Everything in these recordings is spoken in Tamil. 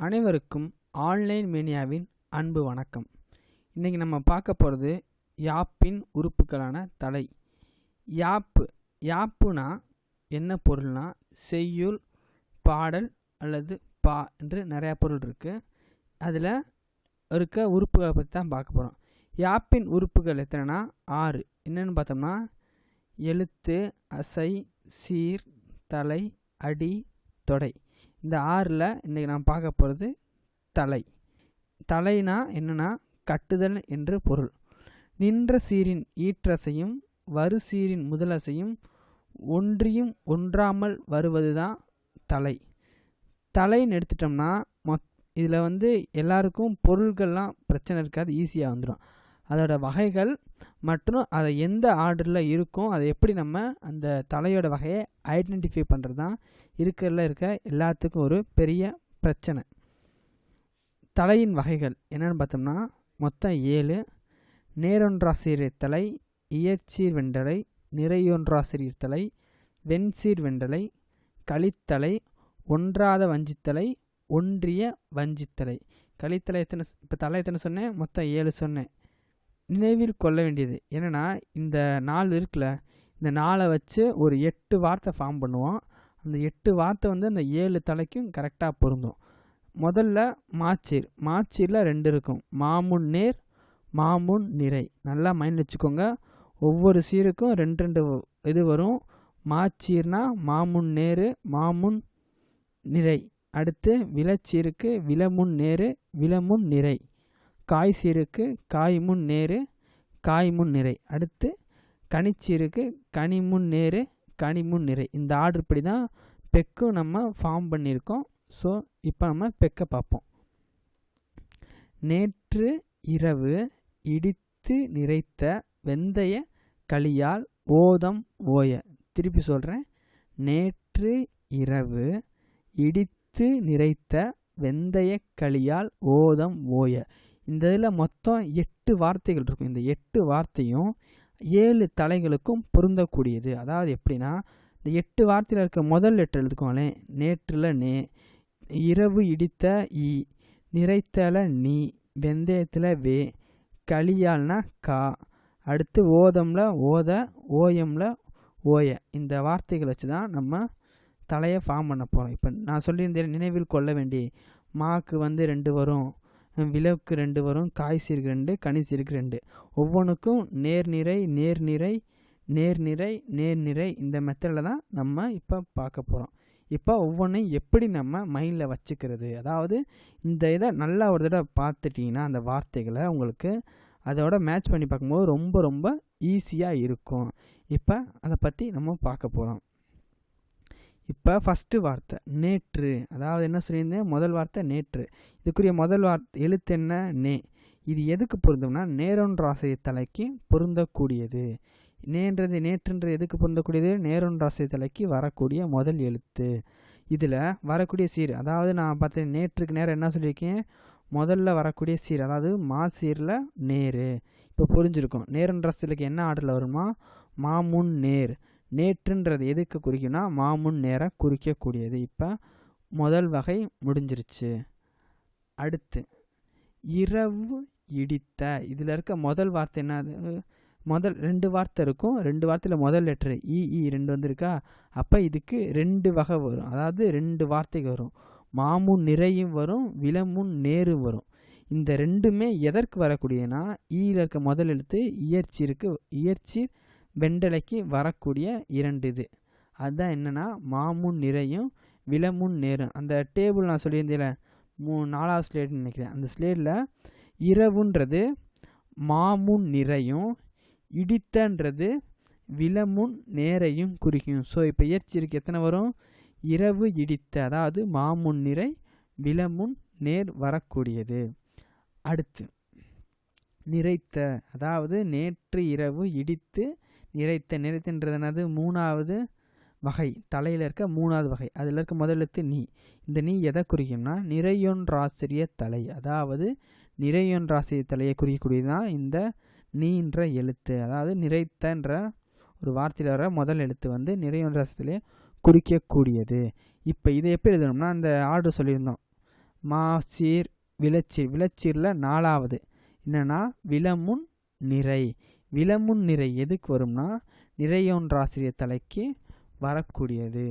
அனைவருக்கும் ஆன்லைன் மேனியாவின் அன்பு வணக்கம். இன்றைக்கி நம்ம பார்க்க போகிறது யாப்பின் உறுப்புகளான தலை. யாப்பு யாப்புனா என்ன பொருள்னா செய்யுள் பாடல் அல்லது பா என்று நிறையா பொருள் இருக்குது அதில் இருக்க உறுப்புகளை பற்றி தான் பார்க்க போகிறோம் யாப்பின் உறுப்புகள் எத்தனைனா? ஆறு. என்னென்னு பார்த்தோம்னா எழுத்து அசை சீர் தலை அடி தொடை. இந்த ஆறில் இன்றைக்கி நான் பார்க்க போகிறது தலை. தலைனா என்னென்னா கட்டுதல் என்று பொருள். நின்ற சீரின் ஈற்றசையும் வரு சீரின் முதலசையும் ஒன்றியும் ஒன்றாமல் வருவது தான் தலை. தலைன்னு எடுத்துட்டோம்னா மொத் இதில் வந்து எல்லாருக்கும் பொருள்கள்லாம் பிரச்சனை இருக்காது ஈஸியாக வந்துடும் அதோடய வகைகள் மற்றும் அதை எந்த ஆர்டரில் இருக்கும் அதை எப்படி நம்ம அந்த தலையோட வகையை ஐடென்டிஃபை பண்ணுறது தான் இருக்கிறதுல இருக்க எல்லாத்துக்கும் ஒரு பெரிய பிரச்சனை. தலையின் வகைகள் என்னென்னு பார்த்தோம்னா மொத்தம் ஏழு. நேரொன்றாசிரியர் தலை இயற்சீர் வெண்டலை நிறையொன்றாசிரியர் தலை வெண்சீர் வெண்டலை களித்தலை ஒன்றாத வஞ்சித்தலை ஒன்றிய வஞ்சித்தலை களித்தலை எத்தனை இப்போ தலை எத்தனை சொன்னேன்? மொத்தம் ஏழு சொன்னேன். நினைவில் கொள்ள வேண்டியது. என்னென்னா இந்த நாள் இருக்குல்ல இந்த நாளை வச்சு ஒரு எட்டு வார்த்தை ஃபார்ம் பண்ணுவோம். அந்த எட்டு வார்த்தை வந்து அந்த ஏழு தலைக்கும் கரெக்டாக பொருந்தும். முதல்ல மாச்சீர். மாச்சீரில் ரெண்டு இருக்கும். மாமுன் நேர் மாமுன் நிறை. நல்லா மைண்ட் வச்சுக்கோங்க. ஒவ்வொரு சீருக்கும் ரெண்டு ரெண்டு இது வரும். மாச்சீர்னா மாமுன் நேரு மாமுன் நிறை. அடுத்து விளச்சீருக்கு விலமுன் நேரு விலமுன் நிறை. காய் சீருக்கு காய் முன் நேரு காய் முன் நிறை. அடுத்து கனிச்சீருக்கு கனிமுன் நேரு கனிமுன் நிறை. இந்த ஆர்டர் இப்படி தான் பெக்கும் நம்ம ஃபார்ம் பண்ணியிருக்கோம். ஸோ இப்போ நம்ம பெக்கை பார்ப்போம். நேற்று இரவு இடித்து நிறைத்த வெந்தய களியால் ஓதம் ஓய. திருப்பி சொல்கிறேன் நேற்று இரவு இடித்து நிறைத்த வெந்தய களியால் ஓதம் ஓய. இந்த இதில் மொத்தம் எட்டு வார்த்தைகள் இருக்கும். இந்த எட்டு வார்த்தையும் ஏழு தலைகளுக்கும் பொருந்தக்கூடியது. அதாவது எப்படின்னா இந்த எட்டு வார்த்தையில் இருக்க முதல் லெட்டர் எழுதுக்கோங்களேன் நேற்றில் நே இரவு இடித்த இ நிறைத்தல நீ வெந்தயத்தில் வே களியால்னா கா அடுத்து ஓதமில் ஓத ஓயமில் ஓய. இந்த வார்த்தைகள் வச்சு தான் நம்ம தலையை ஃபார்ம் பண்ண போகிறோம் இப்போ நான் சொல்லியிருந்தேன் நினைவில் கொள்ள வேண்டி மாக்கு வந்து ரெண்டு வரும். விளவுக்கு ரெண்டு வரும் காய் சீருக்கு ரெண்டு கனி சீருக்கு ரெண்டு. ஒவ்வொன்றுக்கும் நேர்நிறை நேர்நிறை நேர்நிறை நேர்நிறை இந்த மெத்தடில் தான் நம்ம இப்போ பார்க்க போகிறோம் இப்போ ஒவ்வொன்றையும் எப்படி நம்ம மைண்டில் வச்சுக்கிறது? அதாவது இந்த இதை நல்லா ஒரு தடவை பார்த்துட்டிங்கன்னா அந்த வார்த்தைகளை உங்களுக்கு அதோட மேட்ச் பண்ணி பார்க்கும்போது ரொம்ப ரொம்ப ஈஸியாக இருக்கும். இப்போ அதை பற்றி நம்ம பார்க்க போகிறோம் இப்போ ஃபஸ்ட்டு வார்த்தை நேற்று. அதாவது என்ன சொல்லியிருந்தேன்? முதல் வார்த்தை நேற்று. இதுக்குரிய முதல் வார்த்தை எழுத்து என்ன? நே. இது எதுக்கு பொருந்தும்னா நேரொன்றாசை தலைக்கு பொருந்தக்கூடியது. நேன்றது நேற்றுன்றது எதுக்கு பொருந்தக்கூடியது? நேரொன்றாசை தலைக்கு வரக்கூடிய முதல் எழுத்து. இதில் வரக்கூடிய சீர் அதாவது நான் பார்த்தேன் நேற்றுக்கு நேரம் என்ன சொல்லியிருக்கேன்? முதல்ல வரக்கூடிய சீர் அதாவது மா சீரில் நேரு. இப்போ புரிஞ்சிருக்கும். நேரன்றாசத்துக்கு என்ன ஆர்டரில் வருமா மாமுன் நேர். நேற்றுன்றது எதுக்கு குறிக்கும்னா மாமுன் நேர குறிக்கக்கூடியது. இப்போ முதல் வகை முடிஞ்சிருச்சு. அடுத்து இரவு இடித்த இதில் இருக்க முதல் வார்த்தை என்னது? முதல் ரெண்டு வார்த்தை இருக்கும். ரெண்டு வார்த்தையில் முதல் லெட்ரு இஇ ரெண்டு வந்திருக்கா? அப்போ இதுக்கு ரெண்டு வகை வரும். அதாவது ரெண்டு வார்த்தைகள் வரும். மாமுன் நிறையும் வரும் விலமுன் நேரும் வரும். இந்த ரெண்டுமே எதற்கு வரக்கூடியனா ஈயில் இருக்க முதல் எழுத்து இயற்சி இருக்குது இயற்சி வெண்டலைக்கு வரக்கூடிய இரண்டு இது. அதுதான் என்னென்னா மாமுன் நிறையும் விலமுன் நேரும். அந்த டேபிள் நான் சொல்லியிருந்தேன் மூ நாலாவது ஸ்லேட்னு நினைக்கிறேன். அந்த ஸ்லேடில் இரவுன்றது மாமுன் நிறையும் இடித்தன்றது விலமுன் நேரையும் குறிக்கும். ஸோ இப்போ இயற்சிருக்கு எத்தனை வரும்? இரவு இடித்த அதாவது மாமுன் நிறை விலமுன் நேர் வரக்கூடியது. அடுத்து நிறைத்த அதாவது நேற்று இரவு இடித்து நிறைத்த நிறைத்தன்றது என்னது மூணாவது வகை. தலையில் இருக்க மூணாவது வகை. அதில் இருக்க முதல் எழுத்து நீ. இந்த நீ எதை குறிக்கும்னா நிறையொன்றாசிரிய தலை. அதாவது நிறையொன்றாசிரிய தலையை குறிக்கக்கூடியது தான் இந்த நீன்ற எழுத்து. அதாவது நிறைத்தன்ற ஒரு வார்த்தையில் வர முதல் எழுத்து வந்து நிறையொன்றாசியத்திலே குறிக்கக்கூடியது. இப்போ இதை எப்படி எழுதணும்னா அந்த ஆர்டர் சொல்லியிருந்தோம். மாசீர் விளச்சீர். விளச்சீரில் நாலாவது. என்னென்னா விலமுன் நிறை. விலமுன் நிறை எதுக்கு வரும்னா நிறையொன்றாசிரியர் தலைக்கு வரக்கூடியது.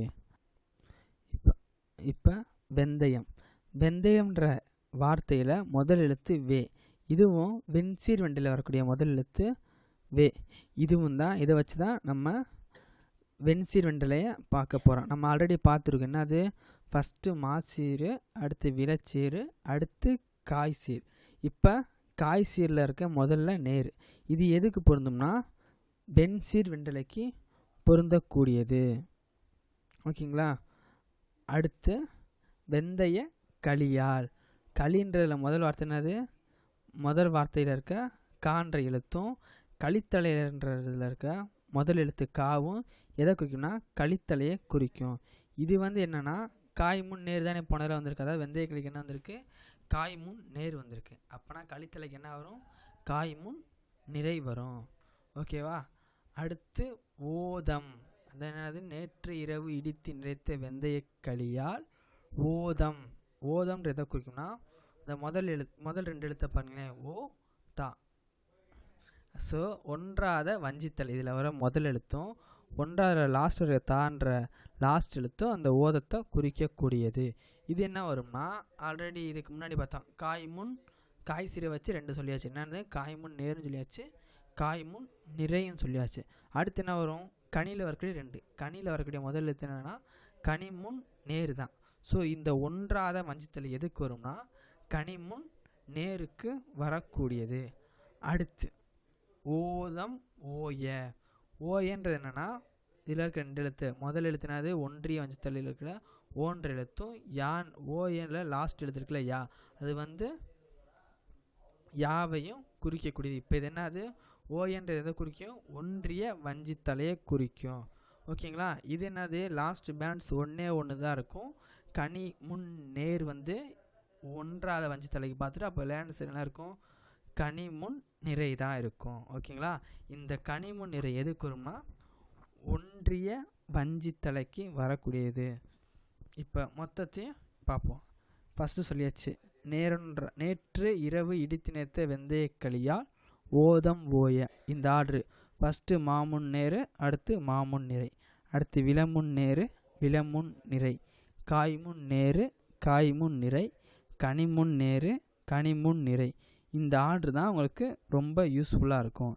இப்போ இப்போ வெந்தயம். வெந்தயம்ன்ற வார்த்தையில் முதல் எழுத்து வே. இதுவும் வெண்சீர் வெண்டையில் வரக்கூடிய முதல் எழுத்து வே. இதுவும் தான் இதை வச்சு தான் நம்ம வெண்சீர் வெண்டலையை பார்க்க போகிறோம் நம்ம ஆல்ரெடி பார்த்துருக்கோம். என்னது? ஃபஸ்ட்டு மாசீர் அடுத்து விளச்சீர் அடுத்து காய்சீர். இப்போ காய்சீரில் இருக்க முதல்ல நேர். இது எதுக்கு பொருந்தும்னா பென்சீர் வெண்டலைக்கு பொருந்தக்கூடியது. ஓகேங்களா? அடுத்து வெந்தய களியால். களின்றதில் முதல் வார்த்தை என்னது? முதல் வார்த்தையில் இருக்க கான்ற எழுத்தும் களித்தலைன்றதில் இருக்க முதல் எழுத்து காவும் எதை குறிக்கும்னா களித்தலையை குறிக்கும். இது வந்து என்னென்னா காய் முன் நேர் தானே போனதில் வந்திருக்கு. அதாவது வெந்தய களிக்கு என்ன வந்திருக்கு? காய் முன் நேர் வந்திருக்கு. அப்போனா கழித்தலைக்கு என்ன வரும்? காய் முன் நிறை வரும். ஓகேவா அடுத்து ஓதம். அது என்னது? நேற்று இரவு இடித்து நிறைத்த வெந்தய களியால் ஓதம். ஓதம்ன்ற எதை குறிக்கும்னா இந்த முதல் எழுத் முதல் ரெண்டு எழுத்தை பாருங்களேன். ஓ தா. ஸோ ஒன்றாத வஞ்சித்தல். இதில் வர முதல் எழுத்தும் ஒன்றாவது லாஸ்ட் வர தான்ற லாஸ்ட் எழுத்தும் அந்த ஓதத்தை குறிக்கக்கூடியது. இது என்ன வரும்னா ஆல்ரெடி இதுக்கு முன்னாடி பார்த்தோம். காய் முன் காய் சிறை வச்சு ரெண்டு சொல்லியாச்சு. என்னது காய் முன் நேருன்னு சொல்லியாச்சு. காய் முன் நிறையும் சொல்லியாச்சு. அடுத்து என்ன வரும்? கனியில் வரக்கூடிய ரெண்டு. கனியில் வரக்கூடிய முதல் எழுத்து என்னென்னா கனி முன் நேரு தான். ஸோ இந்த ஒன்றாத மஞ்சத்தில் எதுக்கு வரும்னா கனி முன் நேருக்கு வரக்கூடியது. அடுத்து ஓதம் ஓய. ஓஏன்றது என்னென்னா இதில் இருக்க ரெண்டு எழுத்து. முதல் எழுத்துனாது ஒன்றிய வஞ்சத்தலில் இருக்கிற ஓன்ற எழுத்தும் யான் ஓஏனில் லாஸ்ட் எழுத்து இருக்குல்ல யா. அது வந்து யாவையும் குறிக்கக்கூடியது. இப்போ இது என்னது? ஓஎன்றது எதை குறிக்கும்? ஒன்றிய வஞ்சித்தலையை குறிக்கும். ஓகேங்களா? இது என்னது? லாஸ்ட் பேண்ட்ஸ் ஒன்றே ஒன்று தான் இருக்கும். கனி முன் நேர் வந்து ஒன்றாத வஞ்சித்தலைக்கு பார்த்துட்டு அப்போ லேண்ட்ஸ் என்ன இருக்கும். கனி முன் நிறை தான் இருக்கும். ஓகேங்களா? இந்த கனிம நிறை எதுக்கு வரும்னா ஒன்றிய வஞ்சித்தலைக்கு வரக்கூடியது. இப்போ மொத்தத்தையும் பார்ப்போம். ஃபஸ்ட்டு சொல்லியாச்சு. நேரன்ற நேற்று இரவு இடித்து நேர்த்த வெந்தயக்களியால் ஓதம் ஓய. இந்த ஆர்டரு. ஃபஸ்ட்டு மாமுன் நேரு அடுத்து மாமுன் நிறை. அடுத்து விலமுன் நேரு விலமுன் நிறை. காய்முன் நேரு காய்முன் நிறை. கனிமுன் நேரு கனிமுன் நிறை. இந்த ஆர்டர் தான் உங்களுக்கு ரொம்ப யூஸ்ஃபுல்லாக இருக்கும்.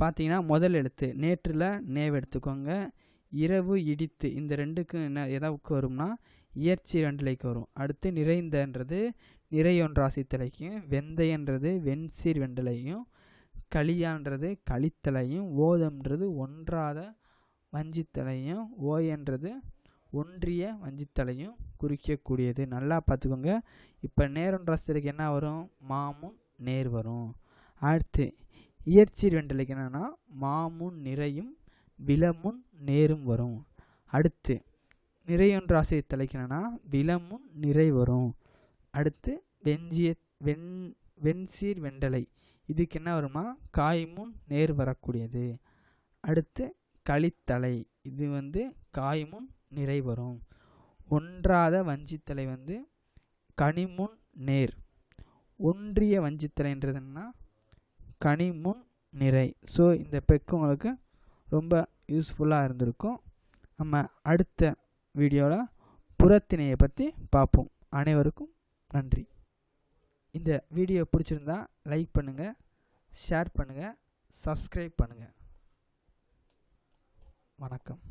பார்த்தீங்கன்னா முதல் எழுத்து நேற்றில் நேவ் எடுத்துக்கோங்க. இரவு இடித்து இந்த ரெண்டுக்கும் என்ன எதாவுக்கு வரும்னா இயற்சி ரெண்டுலைக்கு வரும். அடுத்து நிறைந்தன்றது நிறையொன்றாசி தலைக்கும் வெந்தயன்றது வெண்சீர் வெண்டலையும் களியான்றது களித்தலையும் ஓதம்ன்றது ஒன்றாத வஞ்சித்தலையும் ஓயன்றது ஒன்றிய வஞ்சித்தலையும் குறிக்கக்கூடியது. நல்லா பார்த்துக்கோங்க இப்போ நேரொன்றாசித்தலைக்கு என்ன வரும்? மாமும் நேர் வரும். அடுத்து இயற்சீர் வெண்டலைக்கு என்னென்னா மாமுன் நிறையும் விலமுன் நேரும் வரும். அடுத்து நிறையொன்று ஆசை தலைக்கணும்னா விலமுன் நிறை வரும். அடுத்து வெஞ்சிய வெண் வெண்சீர் வெண்டலை இதுக்கு என்ன வருமா? காய்முன் நேர் வரக்கூடியது. அடுத்து களித்தலை. இது வந்து காய்முன் நிறை வரும். ஒன்றாத வஞ்சித்தலை வந்து கனிமுன் நேர். ஒன்றிய வஞ்சித்திரைன்றதுன்னா கனிமுன் நிறை. ஸோ இந்த பெக்கு உங்களுக்கு ரொம்ப யூஸ்ஃபுல்லாக இருந்திருக்கும். நம்ம அடுத்த வீடியோவில் புறத்திணையை பற்றி பார்ப்போம். அனைவருக்கும் நன்றி. இந்த வீடியோ பிடிச்சிருந்தா லைக் பண்ணுங்கள் ஷேர் பண்ணுங்கள் சப்ஸ்கிரைப் பண்ணுங்கள் வணக்கம்.